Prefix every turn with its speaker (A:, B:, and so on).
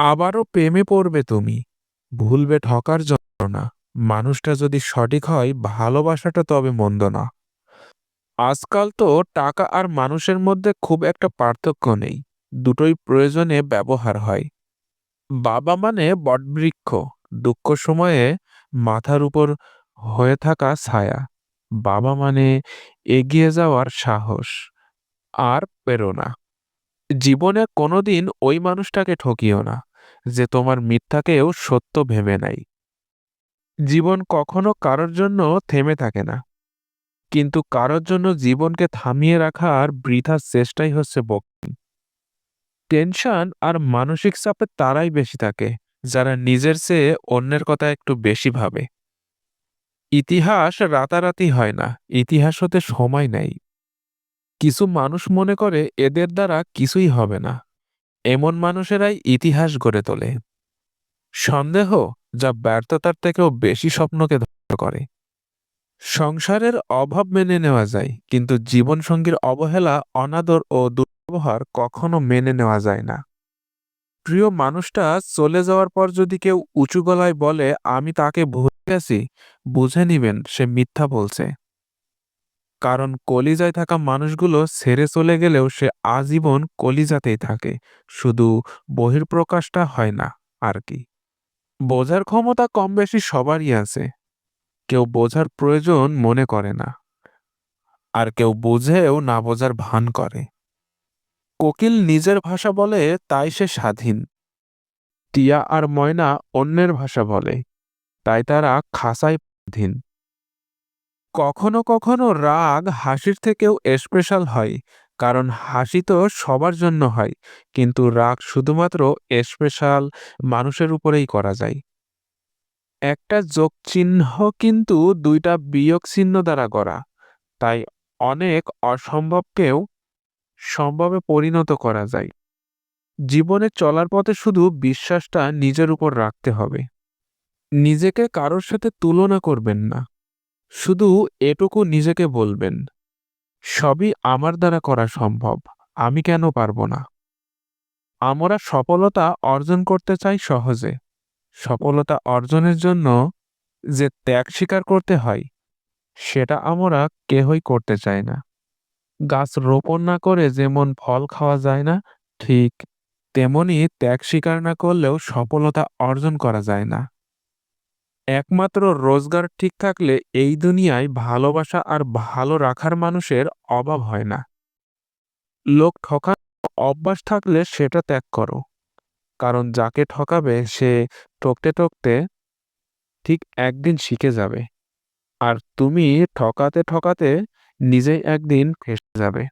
A: আবারও প্রেমে পড়বে তুমি। ভুলবে ঠকার যন্ত্রণা। মানুষটা যদি সঠিক হয়, ভালোবাসাটা তবে মন্দ না। আজকাল তো টাকা আর মানুষের মধ্যে খুব একটা পার্থক্য নেই। দুটোই প্রয়োজনে ব্যবহার হয়। বাবা মানে বটবৃক্ষ। দুঃখ সময়ে মাথার উপর হয়ে থাকা ছায়া। বাবা মানে এগিয়ে যাওয়ার সাহস আর প্রেরণা। জীবনে কোনোদিন ওই মানুষটাকে ঠকিও না। যে তোমার মিথ্যাকেও সত্য ভেবে নাই। জীবন কখনো কারোর জন্য থেমে থাকে না। কিন্তু কারোর জন্য জীবনকে থামিয়ে রাখার বৃথার চেষ্টাই হচ্ছে বক্তি টেনশন আর মানসিক চাপে তারাই বেশি থাকে, যারা নিজের চেয়ে অন্যের কথা একটু বেশি ভাবে। ইতিহাস রাতারাতি হয় না, ইতিহাস হতে সময় নেই। কিছু মানুষ মনে করে এদের দ্বারা কিছুই হবে না। এমন মানুষেরাই ইতিহাস গড়ে তোলে। সন্দেহ যা ব্যর্থতার থেকেও বেশি স্বপ্নকে ধ্বংস করে। সংসারের অভাব মেনে নেওয়া যায়, কিন্তু জীবনসঙ্গীর অবহেলা, অনাদর ও দুর্ব্যবহার কখনো মেনে নেওয়া যায় না। প্রিয় মানুষটা চলে যাওয়ার পর যদি কেউ উঁচু গলায় বলে, আমি তাকে ভুলে গেছি বুঝে নিবেন সে মিথ্যা বলছে। কারণ কলিজায় থাকা মানুষগুলো ছেড়ে চলে গেলেও সে আজীবন কলিজাতেই থাকে, শুধু বহির্প্রকাশটা হয় না, আর কি। বোঝার ক্ষমতা কম বেশি সবারই আছে। কেউ বোঝার প্রয়োজন মনে করে না, আর কেউ বুঝেও না বোঝার ভান করে। কোকিল নিজের ভাষা বলে, তাই সে স্বাধীন। টিয়া আর ময়না অন্যের ভাষা বলে, তাই তারা খাসায় স্বাধীন কখনো কখনো রাগ হাসির থেকেও স্পেশাল হয়, কারণ হাসি তো সবার জন্য হয়, কিন্তু রাগ শুধুমাত্র স্পেশাল মানুষের উপরেই করা যায়। একটা যোগ চিহ্ন কিন্তু দুইটা বিয়োগ চিহ্ন দ্বারা করা তাই অনেক অসম্ভবকেও সম্ভবে পরিণত করা যায়। জীবনে চলার পথে শুধু বিশ্বাসটা নিজের উপর রাখতে হবে। নিজেকে কারোর সাথে তুলনা করবেন না। শুধু এটুকু নিজেকে বলবেন, সবই আমার দ্বারা করা সম্ভব, আমি কেন পারব না? আমরা সফলতা অর্জন করতে চাই সহজে। সফলতা অর্জনের জন্য যে ত্যাগ স্বীকার করতে হয়, সেটা আমরা কেহই করতে চাই না। গাছ রোপণ না করে যেমন ফল খাওয়া যায় না, ঠিক তেমনি ত্যাগ স্বীকার না করলেও সফলতা অর্জন করা যায় না। একমাত্র রোজগার ঠিক থাকলে এই দুনিয়ায় ভালোবাসা আর ভালো রাখার মানুষের অভাব হয় না। লোক ঠকা অভ্যাস থাকলে সেটা ত্যাগ করো। কারণ যাকে ঠকাবে সে ঠকতে ঠকতে ঠিক একদিন শিখে যাবে। আর তুমি ঠকাতে ঠকাতে নিজেই একদিন ফেসে যাবে।